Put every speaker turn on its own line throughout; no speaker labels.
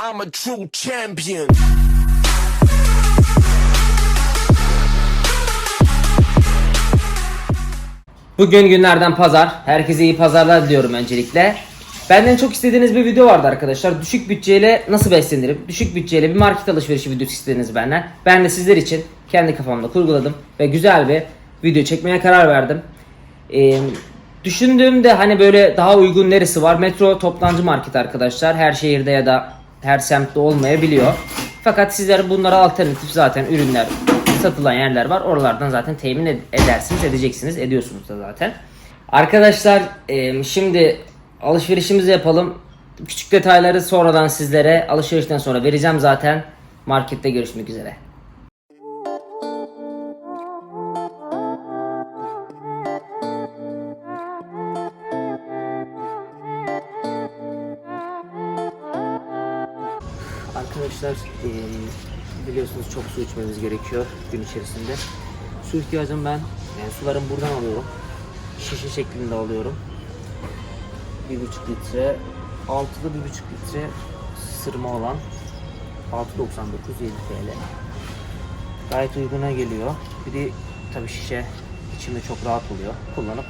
I'm a true champion.
Bugün günlerden pazar. Herkese iyi pazarlar diliyorum öncelikle. Benden çok istediğiniz bir video vardı arkadaşlar. Düşük bütçeyle nasıl beslenirim? Düşük bütçeyle bir market alışverişi videosu istediniz benden. Ben de sizler için kendi kafamda kurguladım ve güzel bir video çekmeye karar verdim. Ee, düşündüğümde hani böyle daha uygun neresi var? Metro toptancı market arkadaşlar. Her şehirde ya da her semtte olmayabiliyor. Fakat sizler bunlara alternatif zaten ürünler satılan yerler var. Oralardan zaten temin ed- edersiniz, edeceksiniz, ediyorsunuz da zaten. Arkadaşlar şimdi alışverişimizi yapalım. Küçük detayları sonradan sizlere alışverişten sonra vereceğim zaten. Markette görüşmek üzere. Arkadaşlar biliyorsunuz çok su içmemiz gerekiyor gün içerisinde. Su ihtiyacım ben yani sularımı buradan alıyorum. Şişe şeklinde alıyorum. 1,5 litre, altıda 1,5 litre sırma olan 6.99 7 TL. Gayet uyguna geliyor. Bir de tabii şişe içimde çok rahat oluyor. Kullanıp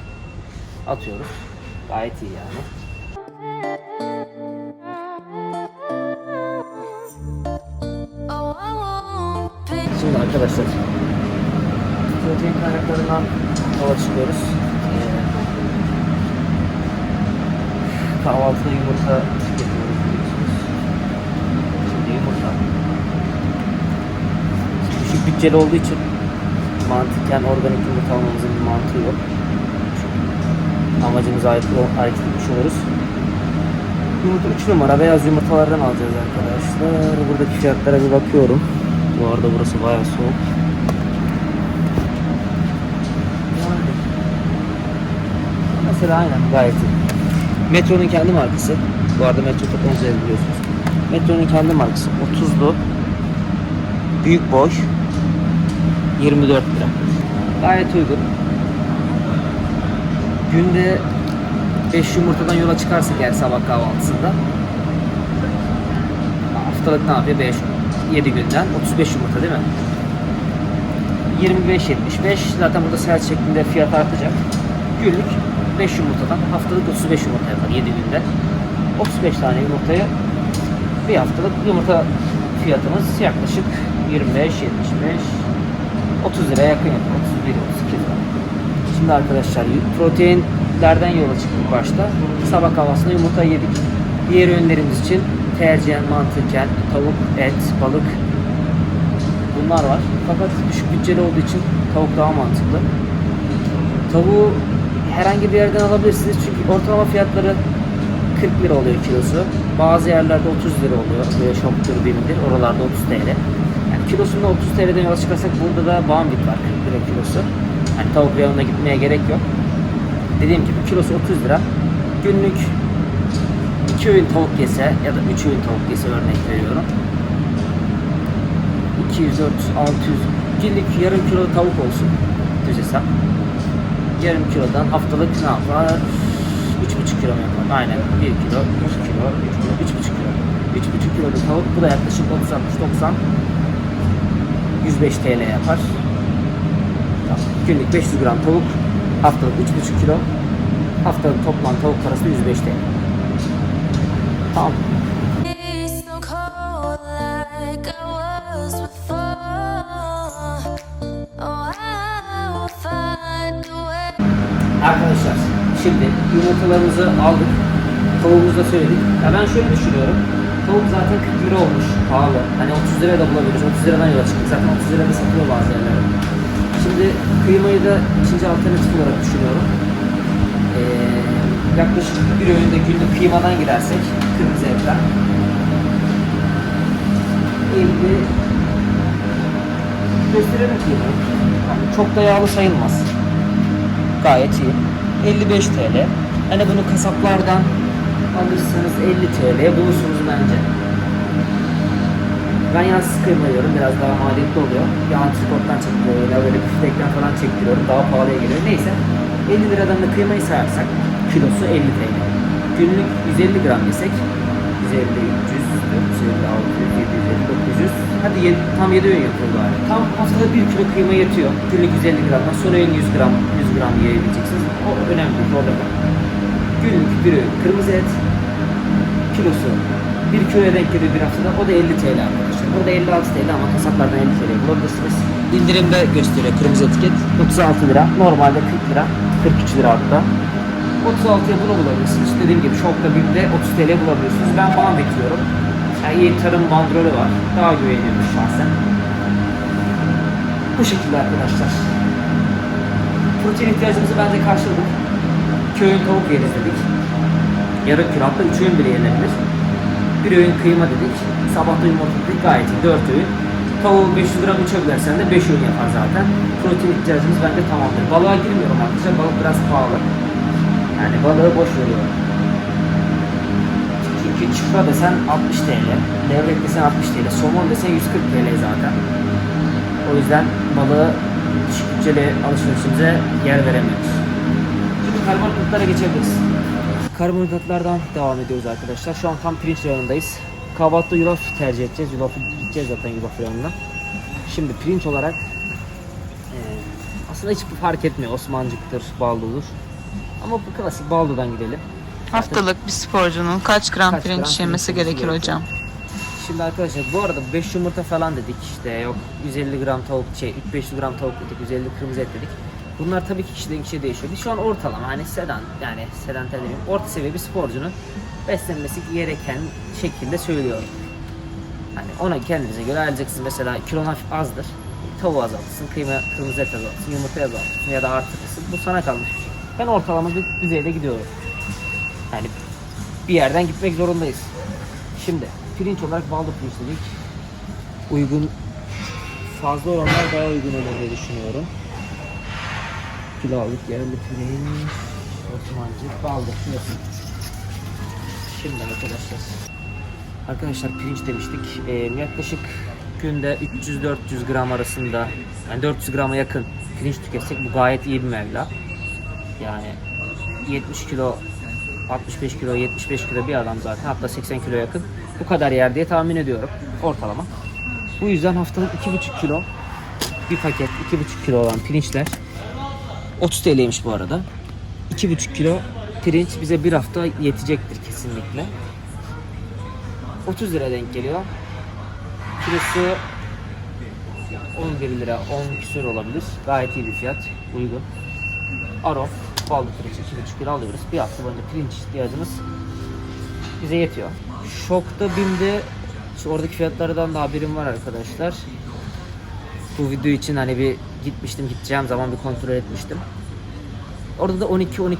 atıyoruz. Gayet iyi yani. Arkadaşlar protein kaynaklarından yola çıkıyoruz. Ee, kahvaltıda yumurta tüketiyoruz biliyorsunuz. Şimdi yumurta. Düşük bütçeli olduğu için mantıken organik yumurta almamızın bir mantığı yok. Amacımıza ait hareket etmiş oluruz. Yumurta 3 numara beyaz yumurtalardan alacağız arkadaşlar. Buradaki fiyatlara bir bakıyorum. Bu arada burası bayağı soğuk. Mesela aynen gayet iyi. Metro'nun kendi markası. Bu arada Metro toplantı biliyorsunuz. Metro'nun kendi markası. 30'lu. Büyük boy. 24 lira. Gayet uygun. Günde 5 yumurtadan yola çıkarsak eğer sabah kahvaltısında haftalık ne yapıyor? 5 7 günden 35 yumurta değil mi? 25 75 zaten burada saat şeklinde fiyat artacak. Günlük 5 yumurtadan haftalık 35 yumurta yapar 7 günde. 35 tane yumurtaya bir haftalık yumurta fiyatımız yaklaşık 25 75 30 liraya yakın yapar. 31 32 lira. Şimdi arkadaşlar proteinlerden yola çıktık başta. Sabah kahvaltısında yumurta yedik. Diğer öğünlerimiz için tercihen mantıken tavuk, et, balık bunlar var. Fakat düşük bütçeli olduğu için tavuk daha mantıklı. Tavuğu herhangi bir yerden alabilirsiniz çünkü ortalama fiyatları 40 lira oluyor kilosu. Bazı yerlerde 30 lira oluyor. Böyle şoktur, bimdir. Oralarda 30 TL. Yani kilosunu 30 TL'den yola çıkarsak burada da bambit var 40 lira kilosu. Yani tavuk reyonuna gitmeye gerek yok. Dediğim gibi kilosu 30 lira. Günlük 2 öğün tavuk yese ya da 3 öğün tavuk yese örnek veriyorum. 200, 400, 600 günlük yarım kilo tavuk olsun düz hesap. Yarım kilodan haftalık ne yapar? 3,5 kilo yapar? Aynen 1 kilo, 2 kilo, 3 kilo, 3,5 kilo. 3,5 kilo bir tavuk bu da yaklaşık 30, 60, 90 105 TL yapar. Günlük 500 gram tavuk, haftalık 3,5 kilo, haftalık toplam tavuk parası 105 TL.
Way.
Arkadaşlar şimdi yumurtalarımızı aldık. Tavuğumuzu da söyledik. Ya ben şöyle düşünüyorum. Tavuk zaten 40 lira olmuş. Pahalı. Hani 30 liraya da bulabiliriz. 30 liradan yola çıktık. Zaten 30 lirada satıyor bazı yerlerde. Şimdi kıymayı da ikinci alternatif olarak düşünüyorum. Ee, yaklaşık bir öğünde günlük kıymadan gidersek kırmızı etten 50 gösterelim kıymayı. Yani çok da yağlı sayılmaz gayet iyi. 55 TL. Hani bunu kasaplardan alırsanız 50 TL bulursunuz bence. Ben yalnız kıyma. Biraz daha maliyetli oluyor. Bir antrikottan çektiriyorum ya böyle biftekten falan çektiriyorum. Daha pahalıya geliyor. Neyse. 50 liradan da kıymayı sayarsak kilosu 50 TL. Günlük 150 gram yesek 900. Hadi yedi- tam 7 öğün yapıyor bari. Tam haftada 1 kilo kıyma yetiyor. Günlük 150 gramdan sonra öğün 100 gram 100 gram yiyebileceksiniz. O önemli bir problem. Günlük bir öğün kırmızı et kilosu 1 kiloya denk geliyor bir haftada. O da 50 TL arkadaşlar. Burada 56 TL ama kasaplardan 50 TL bulabilirsiniz. İndirimde gösteriyor kırmızı etiket. 36 lira. Normalde 40 lira. 43 lira hatta. 36'ya bunu bulabilirsiniz. Dediğim gibi şokta BİM'de 30 TL bulabiliyorsunuz. Ben falan bekliyorum. Yani iyi tarım bandrolü var. Daha güveniyorum şahsen. Bu şekilde arkadaşlar. Protein ihtiyacımızı bence karşıladık. Köyün tavuk yeriz dedik. Yarım kilo hatta 3 öğün bile yenebilir. Bir öğün kıyma dedik. Sabahta yumurta dedik gayet iyi. 4 öğün. Tavuğu 500 gram 3'e bölersen de 5 öğün yapar zaten. Protein ihtiyacımız bence tamamdır. Balığa girmiyorum arkadaşlar. Balık biraz pahalı. Yani balığı boş veriyorum. Çünkü çıpra desen 60 TL, levrek desen 60 TL, somon desen 140 TL zaten. O yüzden balığı düşük bütçeli alışverişimize yer veremiyoruz. Şimdi karbonhidratlara geçebiliriz. Karbonhidratlardan devam ediyoruz arkadaşlar. Şu an tam pirinç reyonundayız. Kahvaltıda yulaf tercih edeceğiz. Yulafı gideceğiz zaten yulaf reyonuna. Şimdi pirinç olarak eee, aslında hiç fark etmiyor. Osmancıktır, baldodur. Ama bu klasik baldodan gidelim.
Haftalık bir sporcunun kaç gram
Kaç gram
pirinç
pirinç
yemesi
yemesi
gerekir
gerekiyor?
hocam?
Şimdi arkadaşlar bu arada 5 yumurta falan dedik işte yok 150 gram tavuk şey 500 gram tavuk dedik 150 kırmızı et dedik. Bunlar tabii ki kişiden kişiye değişiyor. Biz şu an ortalama hani sedan yani sedan demeyeyim orta seviye bir sporcunun beslenmesi gereken şekilde söylüyorum. Hani ona kendinize göre ayarlayacaksınız. Mesela kilon hafif azdır. Tavuğu azaltırsın, kıyma, kırmızı et azaltırsın, yumurta azaltırsın ya da artırırsın. Bu sana kalmış bir şey. Ben ortalama bir düzeyde gidiyorum. Yani bir yerden gitmek zorundayız. Şimdi pirinç olarak baldo pirinç dedik. Uygun fazla oranlar daha uygun olur diye düşünüyorum. Kilo aldık yerli pirinç, Osmancık, baldo pirinç. Şimdi arkadaşlar. Arkadaşlar pirinç demiştik. Ee, yaklaşık günde 300-400 gram arasında yani 400 grama yakın pirinç tüketsek bu gayet iyi bir meblağ. Yani 70 kilo 65 kilo 75 kilo bir adam zaten hatta 80 kilo yakın bu kadar yer diye tahmin ediyorum ortalama. Bu yüzden haftalık 2,5 kilo bir paket 2,5 kilo olan pirinçler 30 TL'ymiş bu arada. 2,5 kilo pirinç bize bir hafta yetecektir kesinlikle. 30 lira denk geliyor. Kilosu 11 lira 10 küsur olabilir. Gayet iyi bir fiyat. Uygun. Arof, ballı pirinç 2,5 kilo alıyoruz. Bir hafta boyunca pirinç ihtiyacımız bize yetiyor. Şokta BİM'de şu oradaki fiyatlardan da haberim var arkadaşlar. Bu video için hani bir gitmiştim gideceğim zaman bir kontrol etmiştim. Orada da 12-12,5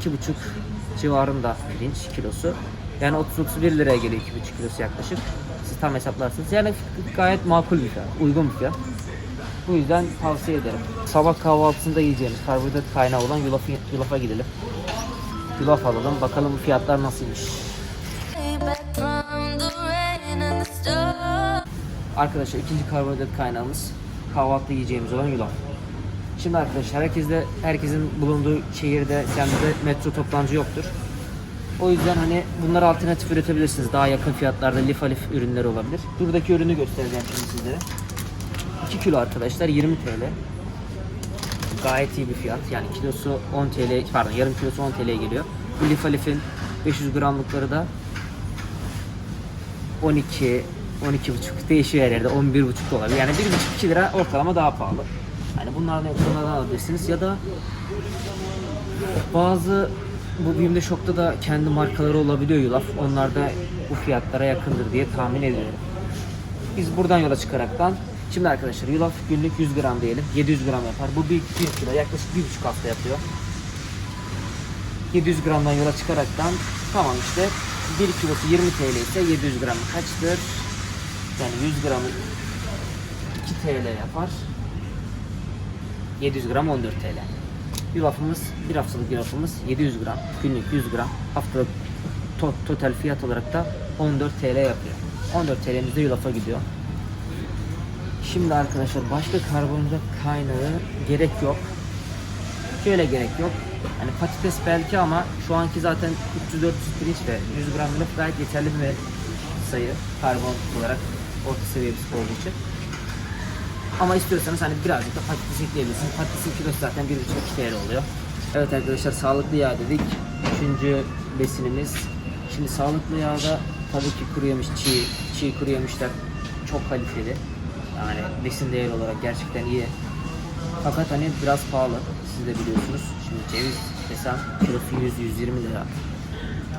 civarında pirinç kilosu. Yani 30-31 liraya geliyor 2,5 kilosu yaklaşık. Siz tam hesaplarsınız. Yani gayet makul bir fiyat, uygun bir fiyat. Bu yüzden tavsiye ederim. Sabah kahvaltısında yiyeceğimiz karbonhidrat kaynağı olan yulafı, yulafa gidelim. Yulaf alalım. Bakalım bu fiyatlar nasılmış. Arkadaşlar ikinci karbonhidrat kaynağımız kahvaltıda yiyeceğimiz olan yulaf. Şimdi arkadaşlar herkeste, herkesin bulunduğu şehirde, semtte metro toptancı yoktur. O yüzden hani bunlara alternatif üretebilirsiniz. Daha yakın fiyatlarda lif alif ürünler olabilir. Buradaki ürünü göstereceğim şimdi sizlere. 2 kilo arkadaşlar 20 TL. Gayet iyi bir fiyat. Yani kilosu 10 TL, pardon yarım kilosu 10 TL'ye geliyor. Bu lif alifin 500 gramlıkları da 12, 12 buçuk değişiyor her yerde 11 buçuk da olabilir. Yani 1,5-2 lira ortalama daha pahalı. Yani bunlardan bunlardan alabilirsiniz ya da bazı bu BİM'de şokta da kendi markaları olabiliyor yulaf. Onlar da bu fiyatlara yakındır diye tahmin ediyorum. Biz buradan yola çıkaraktan Şimdi arkadaşlar yulaf günlük 100 gram diyelim. 700 gram yapar. Bu bir, bir kilo yaklaşık bir buçuk hafta yapıyor. 700 gramdan yola çıkaraktan tamam işte 1 kilosu 20 TL ise 700 gram kaçtır? Yani 100 gramı 2 TL yapar. 700 gram 14 TL. Yulafımız, bir haftalık yulafımız 700 gram, günlük 100 gram, haftalık to- total fiyat olarak da 14 TL yapıyor. 14 TL'miz de yulafa gidiyor. Şimdi arkadaşlar başka karbonhidrat kaynağı gerek yok. Şöyle gerek yok. Hani patates belki ama şu anki zaten 300-400 pirinç ve 100 gram yulaf gayet yeterli bir sayı karbon olarak orta seviye bir sporcu için. Ama istiyorsanız hani birazcık da patates ekleyebilirsiniz. Patatesin kilosu zaten 1,5 TL oluyor. Evet arkadaşlar sağlıklı yağ dedik. Üçüncü besinimiz. Şimdi sağlıklı yağda tabii ki kuru yemiş, çiğ, çiğ kuru yemişler çok kaliteli. Yani besin değeri olarak gerçekten iyi. Fakat hani biraz pahalı. Siz de biliyorsunuz. Şimdi ceviz desem kilosu 100-120 lira.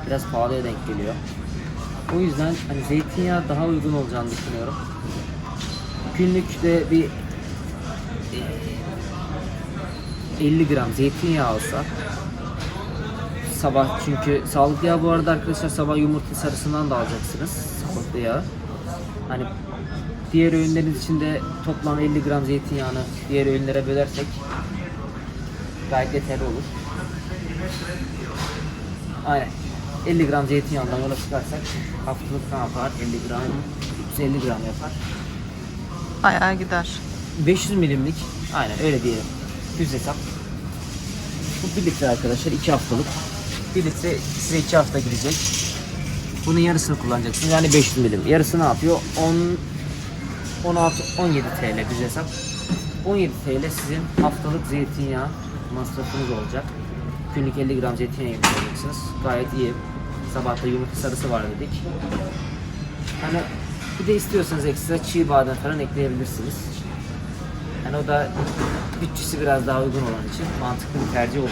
Biraz pahalıya denk geliyor. O yüzden hani zeytinyağı daha uygun olacağını düşünüyorum. Günlük de bir e, 50 gram zeytinyağı alsa sabah çünkü sağlıklı yağ bu arada arkadaşlar sabah yumurta sarısından da alacaksınız sağlıklı yağı. Hani diğer öğünleriniz içinde toplam 50 gram zeytinyağını diğer öğünlere bölersek gayet yeterli olur. Aynen. 50 gram zeytinyağından yola çıkarsak haftalık ne yapar? 50 gram, 350 gram yapar.
Bayağı gider.
500 milimlik, aynen öyle diyelim. Düz hesap. Bu 1 litre arkadaşlar 2 haftalık. 1 litre size 2 hafta gidecek. Bunun yarısını kullanacaksınız. Yani 500 milim. Yarısı ne yapıyor? 10 16 17 TL düz hesap. 17 TL sizin haftalık zeytinyağı masrafınız olacak. Günlük 50 gram zeytinyağı yemiş. Gayet iyi. Sabahta yumurta sarısı var dedik. Hani bir de istiyorsanız ekstra çiğ badem falan ekleyebilirsiniz. Yani o da bütçesi biraz daha uygun olan için mantıklı bir tercih olur.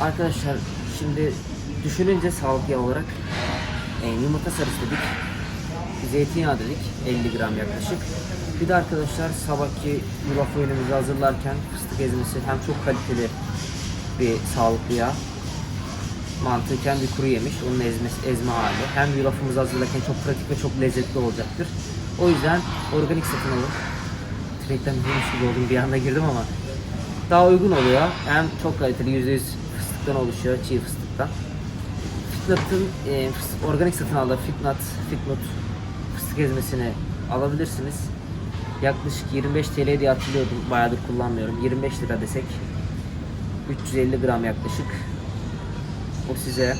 Arkadaşlar şimdi düşününce sağlık yağı olarak e, yumurta sarısı dedik. Zeytinyağı dedik 50 gram yaklaşık. Bir de arkadaşlar sabahki yulaf öğünümüzü hazırlarken fıstık ezmesi hem çok kaliteli bir sağlıklı yağ mantıken bir kuru yemiş, onun ezmesi, ezme hali. Hem yulafımızı hazırlarken çok pratik ve çok lezzetli olacaktır. O yüzden organik satın alın. Direkten bilmiş gibi oldum bir anda girdim ama daha uygun oluyor. Hem çok kaliteli %100 fıstıktan oluşuyor, çiğ fıstıktan. Fitnat'ın e, fıstık- organik satın aldığı Fitnat, Fitnut fıstık ezmesini alabilirsiniz. Yaklaşık 25 TL diye hatırlıyordum. Bayağıdır kullanmıyorum. 25 lira desek 350 gram yaklaşık. O size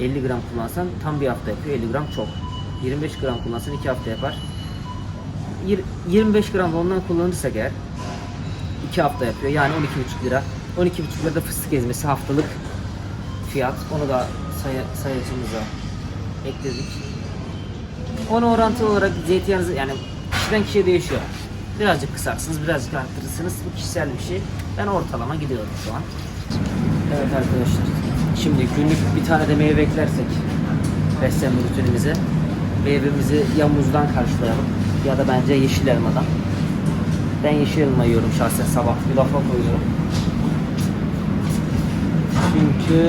50 gram kullansan tam bir hafta yapıyor. 50 gram çok. 25 gram kullansan 2 hafta yapar. Yir- 25 gram da ondan kullanırsak eğer 2 hafta yapıyor. Yani 12,5 lira. 12,5 lira da fıstık ezmesi haftalık fiyat. Onu da say sayacımıza ekledik. Ona orantılı olarak zeytinyağınızı yani kişiden kişiye değişiyor. Birazcık kısarsınız, birazcık arttırırsınız. Bu kişisel bir şey. Ben ortalama gidiyorum şu an. Evet arkadaşlar. Şimdi günlük bir tane de meyve eklersek beslenme rutinimize meyvemizi ya muzdan karşılayalım ya da bence yeşil elmadan. Ben yeşil elma yiyorum şahsen sabah yulafa koyuyorum. Çünkü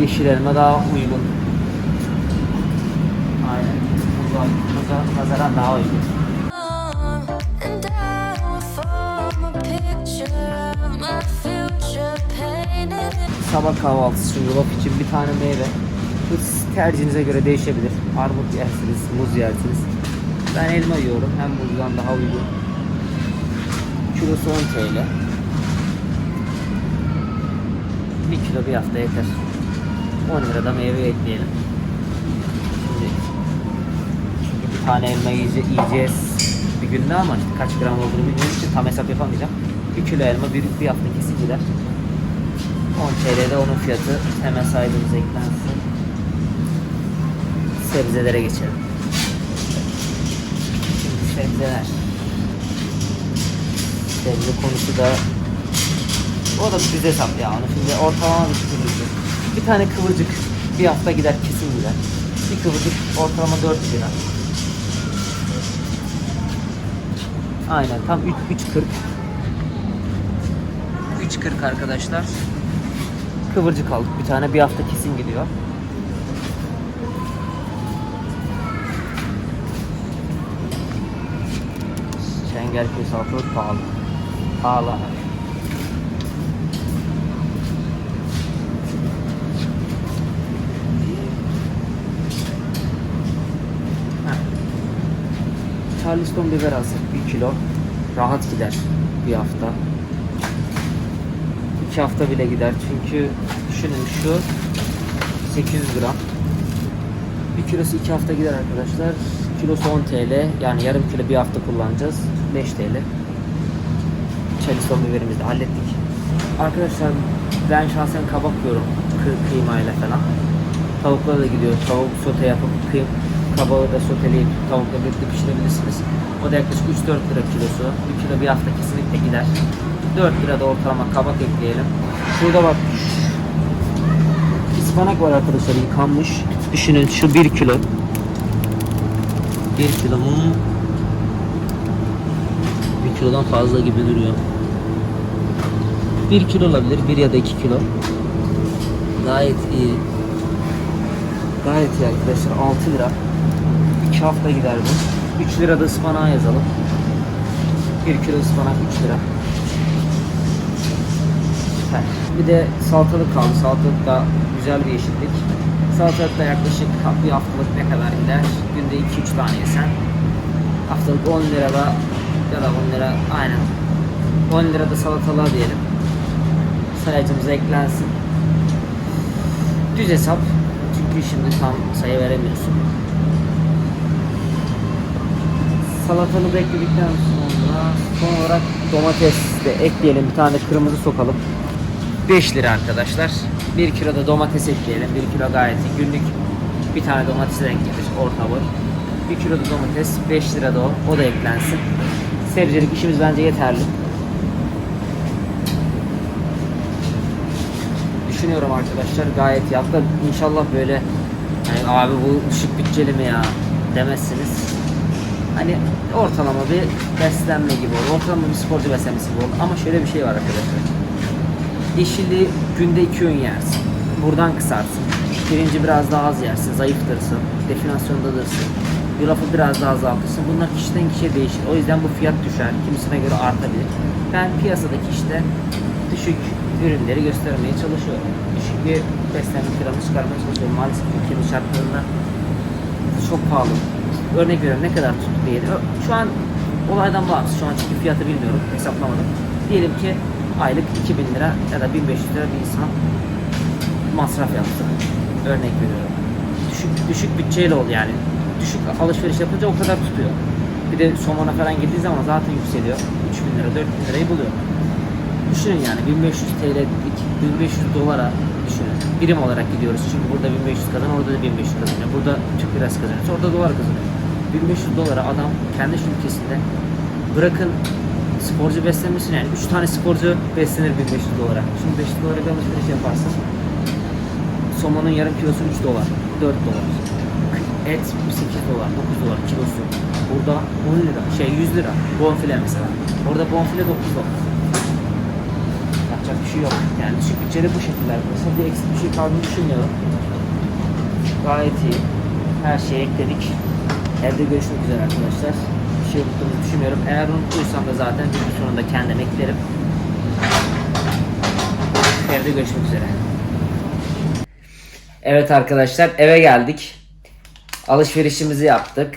yeşil elma daha uygun. Nazaran daha uygun. Sabah kahvaltısı için yulaf için bir tane meyve. Bu tercihinize göre değişebilir. Armut yersiniz, muz yersiniz. Ben elma yiyorum. Hem muzdan daha uygun. Kilosu 10 TL. 1 kilo bir hafta yeter. 10 lira da meyve ekleyelim. Şimdi çünkü bir tane elma yiyece- yiyeceğiz bir günde ama işte kaç gram olduğunu bilmiyorum için tam hesap yapamayacağım. 1 kilo elma bir, bir hafta kesin gider. 10 TL'de onun fiyatı hemen saydığımız eklensin. Sebzelere geçelim. Şimdi sebzeler. Sebze konusu da o da bir hesap ya. Onu şimdi ortalama bir kıvırcık. Bir tane kıvırcık bir hafta gider kesin gider. Bir kıvırcık ortalama 4 lira. Aynen tam 3 3.40. 3.40 arkadaşlar kıvırcık aldık bir tane bir hafta kesin gidiyor. Çengelköy salatalık pahalı. Pahalı. Charleston biber alsak 1 kilo rahat gider bir hafta. 2 hafta bile gider çünkü düşünün şu 800 gram Bir kilosu 2 hafta gider arkadaşlar. Kilosu 10 TL. Yani yarım kilo bir hafta kullanacağız. 5 TL. Charleston biberimizi hallettik. Arkadaşlar ben şahsen kabak yiyorum. Kı- kıymayla falan. Tavuklara da gidiyor. Tavuk sote yapıp kıy kabağı da soteleyip tavukla birlikte pişirebilirsiniz. O da yaklaşık 3-4 lira kilosu. 1 kilo bir hafta kesinlikle gider. 4 lira da ortalama kabak ekleyelim. Şurada bak ıspanak var arkadaşlar yıkanmış. Düşünün şu 1 kilo. 1 kilo mu? 1 kilodan fazla gibi duruyor. 1 kilo olabilir, 1 ya da 2 kilo. Gayet iyi. Gayet iyi arkadaşlar, 6 lira. 2 hafta gider bu. 3 lira da ıspanağa yazalım. 1 kilo ıspanak 3 lira. Süper. Bir de salatalık kaldı. Salatalık da güzel bir yeşillik. Salatalık da yaklaşık bir haftalık ne kadar gider? Günde 2-3 tane yesen. Haftalık 10 lira da ya da 10 lira aynen. 10 lira da salatalığa diyelim. Sayacımıza eklensin. Düz hesap. Çünkü şimdi tam sayı veremiyorsun. Salatalığı da ekledikten sonra son olarak domates de ekleyelim. Bir tane kırmızı sokalım. 5 lira arkadaşlar. 1 kilo da domates ekleyelim. 1 kilo gayet iyi. Günlük bir tane domates denk gelir orta boy. 1 kilo da domates 5 lira da o. O da eklensin. Sebzelik işimiz bence yeterli. Düşünüyorum arkadaşlar gayet. Hatta inşallah böyle hani abi bu düşük bütçeli mi ya demezsiniz. Hani ortalama bir beslenme gibi olur. Ortalama bir sporcu beslenmesi gibi olur. Ama şöyle bir şey var arkadaşlar. Yeşilliği günde iki öğün yersin. Buradan kısarsın. Pirinci biraz daha az yersin, zayıftırsın. Definasyondadırsın. Yulafı biraz daha azaltırsın. Bunlar kişiden kişiye değişir. O yüzden bu fiyat düşer. Kimisine göre artabilir. Ben piyasadaki işte düşük ürünleri göstermeye çalışıyorum. Düşük bir beslenme planı çıkarmaya çalışıyorum. Maalesef ülkenin şartlarında çok pahalı. Örnek veriyorum ne kadar tuttu diye. Şu an olaydan bağımsız. Şu an çünkü fiyatı bilmiyorum. Hesaplamadım. Diyelim ki aylık 2000 lira ya da 1500 lira bir insan masraf yaptı. Örnek veriyorum. Düşük, düşük bütçeyle ol yani. Düşük alışveriş yapınca o kadar tutuyor. Bir de somona falan girdiği zaman zaten yükseliyor. 3000 lira, 4000 lirayı buluyor. Düşünün yani 1500 TL, 1500 dolara düşünün. Birim olarak gidiyoruz. Çünkü burada 1500 kazanıyor, orada da 1500 kazanıyor. Burada Türk lirası kazanıyor, orada dolar kazanıyor. 1500 dolara adam kendi ülkesinde bırakın sporcu beslenmesini yani 3 tane sporcu beslenir 1500 dolara. Şimdi 500 dolara bir alışveriş yaparsın. Somonun yarım kilosu 3 dolar, 4 dolar. Et 8 dolar, 9 dolar kilosu. Burada 10 lira, şey 100 lira. Bonfile mesela. Orada bonfile 9 dolar. Yapacak bir şey yok. Yani düşük bütçeli bu şekilde arkadaşlar. Bir eksik bir şey kaldığını düşünmüyorum. Gayet iyi. Her şeyi ekledik. Evde görüşmek üzere arkadaşlar. Bir şey unuttuğumu düşünmüyorum. Eğer unuttuysam da zaten video sonunda kendim eklerim. Evde görüşmek üzere. Evet arkadaşlar eve geldik. Alışverişimizi yaptık.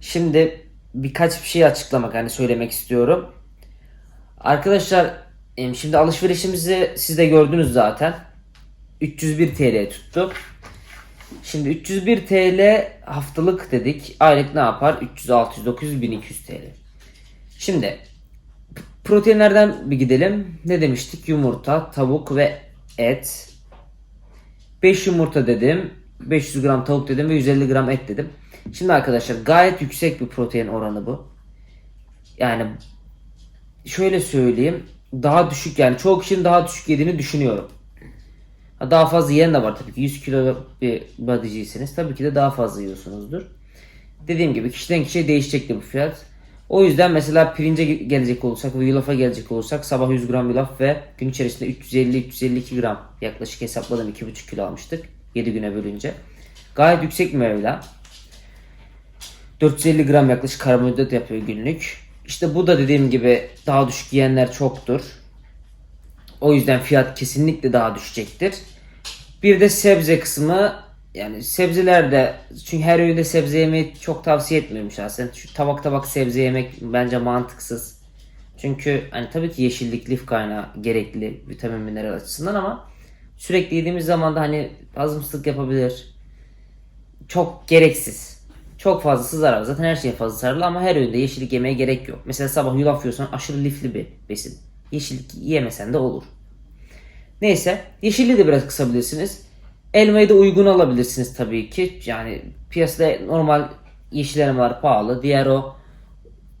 Şimdi birkaç bir şey açıklamak hani söylemek istiyorum. Arkadaşlar şimdi alışverişimizi siz de gördünüz zaten. 301 TL tuttu. Şimdi 301 TL haftalık dedik. Aylık ne yapar? 300, 600, 900, 1200 TL. Şimdi proteinlerden bir gidelim. Ne demiştik? Yumurta, tavuk ve et. 5 yumurta dedim. 500 gram tavuk dedim ve 150 gram et dedim. Şimdi arkadaşlar gayet yüksek bir protein oranı bu. Yani şöyle söyleyeyim. Daha düşük yani çoğu kişinin daha düşük yediğini düşünüyorum. Ha, Daha fazla yiyen de var tabii ki. 100 kilo bir bodyciyseniz tabii ki de daha fazla yiyorsunuzdur. Dediğim gibi kişiden kişiye değişecektir bu fiyat. O yüzden mesela pirince ge- gelecek olursak ve yulafa gelecek olursak sabah 100 gram yulaf ve gün içerisinde 350-352 gram yaklaşık hesapladım 2,5 kilo almıştık 7 güne bölünce. Gayet yüksek bir mevla. 450 gram yaklaşık karbonhidrat yapıyor günlük. İşte bu da dediğim gibi daha düşük yiyenler çoktur. O yüzden fiyat kesinlikle daha düşecektir. Bir de sebze kısmı yani sebzelerde çünkü her öğünde sebze yemeyi çok tavsiye etmiyorum şahsen. Şu tabak tabak sebze yemek bence mantıksız. Çünkü hani tabii ki yeşillik lif kaynağı gerekli vitamin mineral açısından ama sürekli yediğimiz zaman da hani hazımsızlık yapabilir. çok gereksiz. Çok fazlası zarar. Zaten her şeyin fazla zararlı ama her öğünde yeşillik yemeye gerek yok. Mesela sabah yulaf yiyorsan aşırı lifli bir besin. Yeşillik yemesen de olur. Neyse yeşilliği de biraz kısabilirsiniz. Elmayı da uygun alabilirsiniz tabii ki. Yani piyasada normal yeşil elmalar pahalı. Diğer o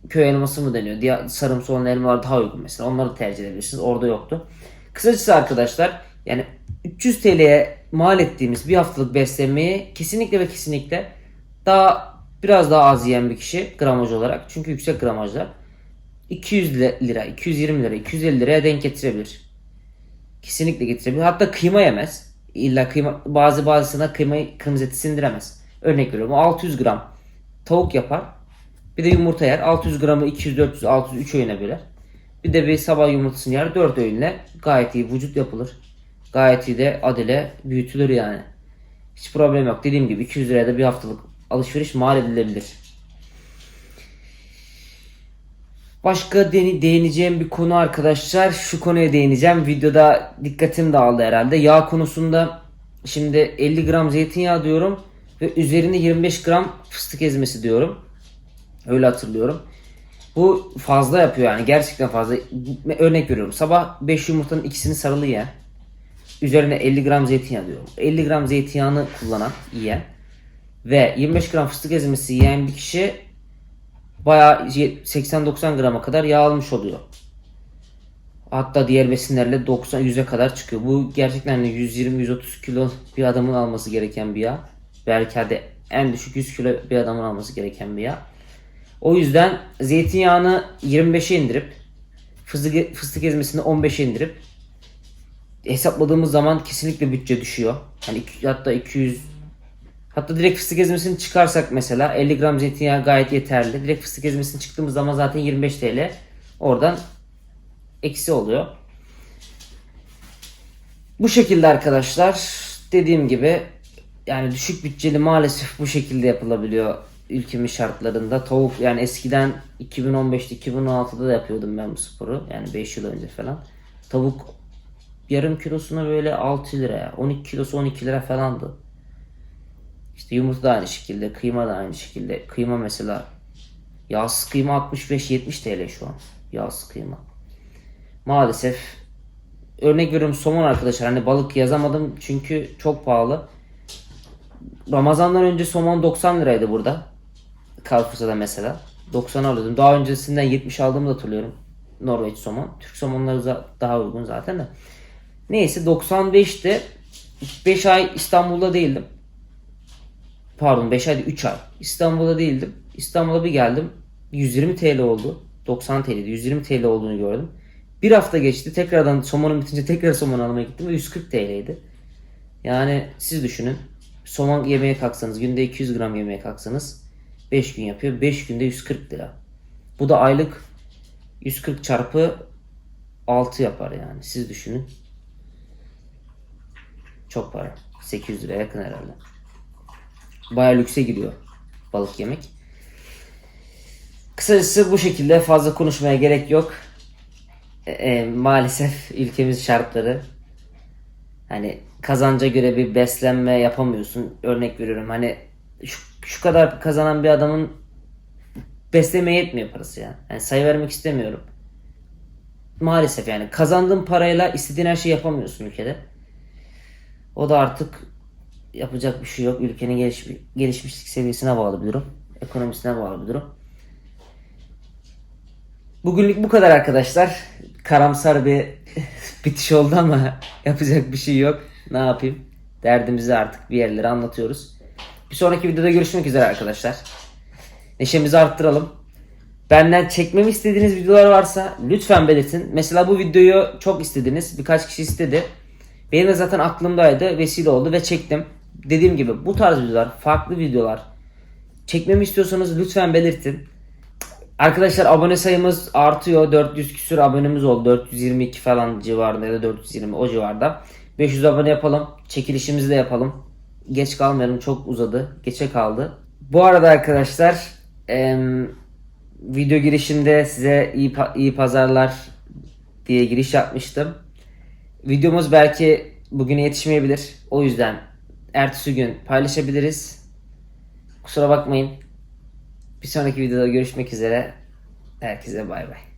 köy elması mı deniyor? Diğer sarımsı olan elmalar daha uygun mesela. Onları tercih edebilirsiniz. Orada yoktu. Kısacası arkadaşlar yani 300 TL'ye mal ettiğimiz bir haftalık beslenmeyi kesinlikle ve kesinlikle daha biraz daha az yiyen bir kişi gramaj olarak. Çünkü yüksek gramajlar 200 lira, 220 lira, 250 liraya denk getirebilir. Kesinlikle getirebilir. Hatta kıyma yemez. İlla kıyma bazı bazısına kıymayı kırmızı eti sindiremez. Örnek veriyorum. o 600 gram tavuk yapar. Bir de yumurta yer. 600 gramı 200, 400, 600, 3 öğüne böler. Bir de bir sabah yumurtasını yer. 4 öğünle gayet iyi vücut yapılır. Gayet iyi de adile büyütülür yani. Hiç problem yok. Dediğim gibi 200 liraya da bir haftalık alışveriş mal edilebilir. Başka de- değineceğim bir konu arkadaşlar. Şu konuya değineceğim. Videoda dikkatim dağıldı herhalde. Yağ konusunda şimdi 50 gram zeytinyağı diyorum ve üzerine 25 gram fıstık ezmesi diyorum. Öyle hatırlıyorum. Bu fazla yapıyor yani gerçekten fazla. Örnek veriyorum. Sabah 5 yumurtanın ikisini sarılı yiyen. Üzerine 50 gram zeytinyağı diyorum. 50 gram zeytinyağını kullanan, yiyen ve 25 gram fıstık ezmesi yiyen bir kişi bayağı 80-90 grama kadar yağ almış oluyor. Hatta diğer besinlerle 90 100'e kadar çıkıyor. Bu gerçekten 120-130 kilo bir adamın alması gereken bir yağ. Belki hadi en düşük 100 kilo bir adamın alması gereken bir yağ. O yüzden zeytinyağını 25'e indirip fıstık, fıstık ezmesini 15'e indirip hesapladığımız zaman kesinlikle bütçe düşüyor. Hani iki- hatta 200 Hatta direkt fıstık ezmesini çıkarsak mesela 50 gram zeytinyağı gayet yeterli. Direkt fıstık ezmesini çıktığımız zaman zaten 25 TL oradan eksi oluyor. Bu şekilde arkadaşlar dediğim gibi yani düşük bütçeli maalesef bu şekilde yapılabiliyor ülkemin şartlarında. Tavuk yani eskiden 2015'te 2016'da da yapıyordum ben bu sporu. Yani 5 yıl önce falan. Tavuk yarım kilosuna böyle 6 liraya 12 kilosu 12 lira falandı. İşte yumurta da aynı şekilde, kıyma da aynı şekilde. Kıyma mesela yağsız kıyma 65-70 TL şu an. Yağsız kıyma. Maalesef örnek veriyorum somon arkadaşlar. Hani balık yazamadım çünkü çok pahalı. Ramazandan önce somon 90 liraydı burada. Carrefour'da mesela. 90 alıyordum. Daha öncesinden 70 aldığımı da hatırlıyorum. Norveç somon. Türk somonları daha uygun zaten de. Neyse 95'te 5 ay İstanbul'da değildim. Pardon 5 ay değil 3 ay. İstanbul'da değildim. İstanbul'a bir geldim. 120 TL oldu. 90 TL'di. 120 TL olduğunu gördüm. Bir hafta geçti. Tekrardan somonum bitince tekrar somon almaya gittim ve 140 TL'ydi. Yani siz düşünün. Somon yemeye kalksanız günde 200 gram yemeye kalksanız 5 gün yapıyor. 5 günde 140 lira. Bu da aylık 140 çarpı 6 yapar yani. Siz düşünün. Çok para. 800 liraya yakın herhalde. Baya lükse giriyor balık yemek. Kısacası bu şekilde fazla konuşmaya gerek yok. E, e, maalesef ülkemiz şartları hani kazanca göre bir beslenme yapamıyorsun. Örnek veriyorum hani şu, şu kadar kazanan bir adamın beslemeye yetmiyor parası ya. Yani sayı vermek istemiyorum. Maalesef yani kazandığın parayla istediğin her şeyi yapamıyorsun ülkede. O da artık yapacak bir şey yok. Ülkenin geliş, gelişmişlik seviyesine bağlı bir durum. Ekonomisine bağlı bir durum. Bugünlük bu kadar arkadaşlar. Karamsar bir bitiş oldu ama yapacak bir şey yok. Ne yapayım? Derdimizi artık bir yerlere anlatıyoruz. Bir sonraki videoda görüşmek üzere arkadaşlar. Neşemizi arttıralım. Benden çekmemi istediğiniz videolar varsa lütfen belirtin. Mesela bu videoyu çok istediniz. Birkaç kişi istedi. Benim de zaten aklımdaydı. Vesile oldu ve çektim. Dediğim gibi bu tarz videolar, farklı videolar çekmemi istiyorsanız lütfen belirtin. Arkadaşlar abone sayımız artıyor. 400 küsür abonemiz oldu. 422 falan civarında ya da 420 o civarda. 500 abone yapalım. Çekilişimizi de yapalım. Geç kalmayalım. Çok uzadı. Geçe kaldı. Bu arada arkadaşlar em, video girişinde size iyi, iyi pazarlar diye giriş yapmıştım. Videomuz belki bugüne yetişmeyebilir. O yüzden ertesi gün paylaşabiliriz. Kusura bakmayın. Bir sonraki videoda görüşmek üzere. Herkese bay bay.